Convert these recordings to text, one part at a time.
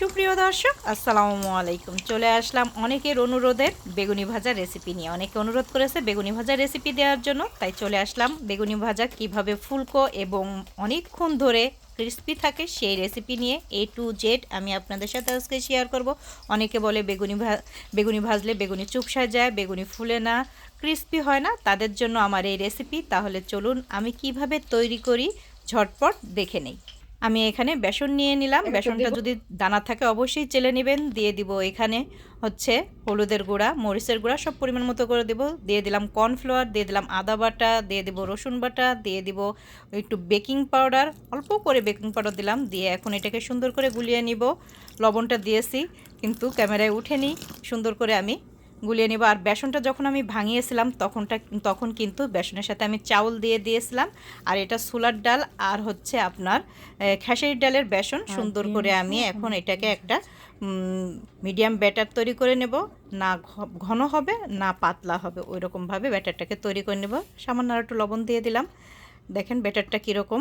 সুপ্রিয় দর্শক, আসসালামু আলাইকুম। চলে আসলাম অনেকের অনুরোধের বেগুনি ভাজা রেসিপি নিয়ে। অনেকে অনুরোধ করেছে বেগুনি ভাজা রেসিপি দেওয়ার জন্য, তাই চলে আসলাম বেগুনি ভাজা কীভাবে ফুলকো এবং অনেকক্ষণ ধরে ক্রিস্পি থাকে সেই রেসিপি নিয়ে। এ টু জেড আমি আপনাদের সাথে আজকে শেয়ার করব। অনেকে বলে বেগুনি বেগুনি ভাজলে বেগুনি চুপসা যায়, বেগুনি ফুলে না ক্রিস্পি হয় না, তাদের জন্য আমার এই রেসিপি তাহলে চলুন আমি কীভাবে তৈরি করি, ঝটপট দেখে নেই। আমি এখানে বেসন নিয়ে নিলাম। বেসনটা যদি দানা থাকে অবশ্যই চেলে নেবেন। দিয়ে দিব এখানে হচ্ছে হলুদের গুঁড়া মরিচের গুঁড়া সব পরিমাণ মতো করে দেব। দিয়ে দিলাম কর্নফ্লাওয়ার দিয়ে দিলাম আদা বাটা দিয়ে দিব রসুন বাটা দিয়ে দিব একটু বেকিং পাউডার। অল্প করে বেকিং পাউডার দিলাম। দিয়ে এখন এটাকে সুন্দর করে গুলিয়ে নিব। লবণটা দিয়েছি কিন্তু ক্যামেরায় উঠেনি। সুন্দর করে আমি গুলিয়ে নেব। আর বেসনটা যখন আমি ভাঙিয়েছিলাম তখনটা তখন কিন্তু বেসনের সাথে আমি চাউল দিয়ে দিয়েছিলাম। আর এটা সোলার ডাল আর হচ্ছে আপনার খেসারির ডালের বেসন সুন্দর করে আমি এখন এটাকে একটা মিডিয়াম ব্যাটার তৈরি করে নেব। না ঘন হবে না পাতলা হবে ওই রকমভাবে ব্যাটারটাকে তৈরি করে নেব। সামান্য আর একটু লবণ দিয়ে দিলাম। দেখেন ব্যাটারটা কীরকম।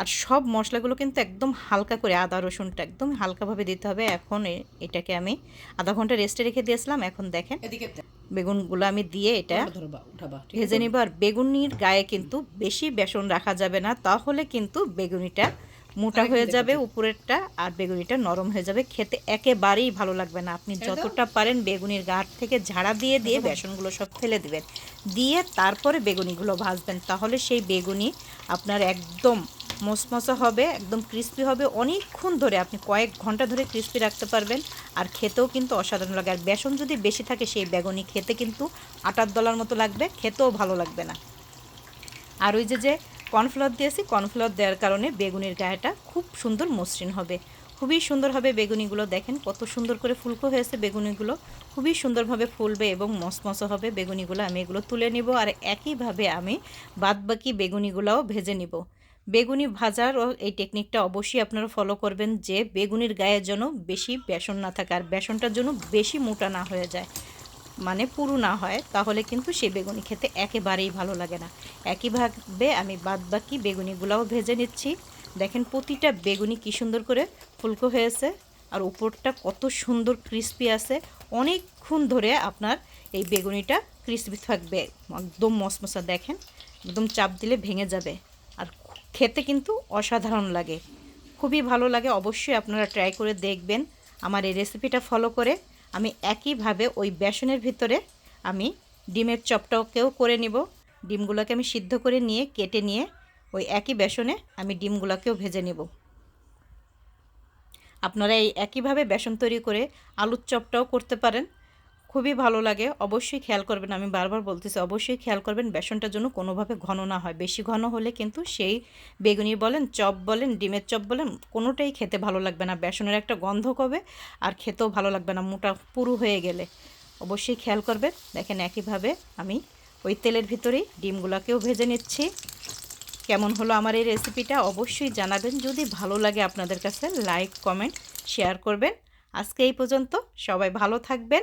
আর সব মশলাগুলো কিন্তু একদম হালকা করে আদা রসুনটা একদম হালকাভাবে দিতে হবে। এখন এটাকে আমি আধা ঘণ্টা রেস্টে রেখে দিয়েছিলাম। এখন দেখেন বেগুনগুলো আমি দিয়ে এটা ভেজে নিব। আর বেগুনির গায়ে কিন্তু বেশি বেসন রাখা যাবে না। তাহলে কিন্তু বেগুনিটা মোটা হয়ে যাবে উপরেরটা আর বেগুনিটা নরম হয়ে যাবে। খেতে একেবারেই ভালো লাগবে না। আপনি যতটা পারেন বেগুনির গাঢ় থেকে ঝাড়া দিয়ে দিয়ে বেসনগুলো সব ফেলে দেবেন। দিয়ে তারপরে বেগুনিগুলো ভাজবেন। তাহলে সেই বেগুনি আপনার একদম মসমসা হবে, একদম ক্রিস্পি হবে। অনেকক্ষণ ধরে আপনি কয়েক ঘণ্টা ধরে ক্রিস্পি রাখতে পারবেন। আর খেতেও কিন্তু অসাধারণ লাগে। আর বেসন যদি বেশি থাকে সেই বেগুনি খেতে কিন্তু আটার দলার মতো লাগবে, খেতেও ভালো লাগবে না। আর ওই যে যে কর্নফ্লাওয়ার দিয়েছি, কর্নফ্লাওয়ার দেওয়ার কারণে বেগুনির গায়েটা খুব সুন্দর মসৃণ হবে। খুবই সুন্দর হবে বেগুনিগুলো, দেখেন কত সুন্দর করে ফুলকো হয়েছে বেগুনিগুলো। খুবই সুন্দরভাবে ফুলবে এবং মসমসো হবে বেগুনিগুলো। আমি এগুলো তুলে নিব আর একইভাবে আমি বাদবাকি বেগুনিগুলোও ভেজে নিব। বেগুনি ভাজার এই টেকনিকটা অবশ্যই আপনারা ফলো করবেন যে বেগুনির গায়ে যেন বেশি বেসন না থাকে আর বেসনটার জন্য বেশি মোটা না হয়ে যায় মানে পুরু না হয়, তাহলে কিন্তু সেই বেগুনি খেতে একেবারেই ভালো লাগে না। একইভাবে আমি বাদ বাকি বেগুনিগুলাও ভেজে নিচ্ছি। দেখেন প্রতিটা বেগুনি কী সুন্দর করে ফুলকো হয়েছে আর উপরটা কত সুন্দর ক্রিস্পি আছে। অনেকক্ষণ ধরে আপনার এই বেগুনিটা ক্রিস্পি থাকবে, একদম মশমশা, দেখেন? একদম চাপ দিলে ভেঙে যাবে। খেতে কিন্তু অসাধারণ লাগে। খুবই ভালো লাগে, অবশ্যই আপনারা ট্রাই করে দেখবেন। আমার এই রেসিপিটা ফলো করে আমি একইভাবে ওই বেসনের ভিতরে আমি ডিমের চপটাকেও করে নিব। ডিমগুলোকে আমি সিদ্ধ করে নিয়ে, কেটে নিয়ে ওই একই বেসনে আমি ডিমগুলোকেও ভেজে নেব। আপনারা এই একইভাবে বেসন তৈরি করে আলুর চপটাও করতে পারেন। খুবই ভালো লাগে। অবশ্যই খেয়াল করবেন, আমি বারবার বলতেছি, অবশ্যই খেয়াল করবেন বেসনটার জন্য কোনোভাবে ঘন না হয়। বেশি ঘন হলে কিন্তু সেই বেগুনি বলেন, চপ বলেন, ডিমের চপ বলেন, কোনোটাই খেতে ভালো লাগবে না। বেসনের একটা গন্ধ কবে আর খেতেও ভালো লাগবে না, মোটা পুরু হয়ে গেলে। অবশ্যই খেয়াল করবেন। দেখেন একইভাবে আমি ওই তেলের ভিতরেই ডিমগুলোকেও ভেজে নিচ্ছি। কেমন হলো আমার এই রেসিপিটা অবশ্যই জানাবেন। যদি ভালো লাগে আপনাদের কাছে, লাইক, কমেন্ট, শেয়ার করবেন। আজকে এই পর্যন্ত সবাই ভালো থাকবেন।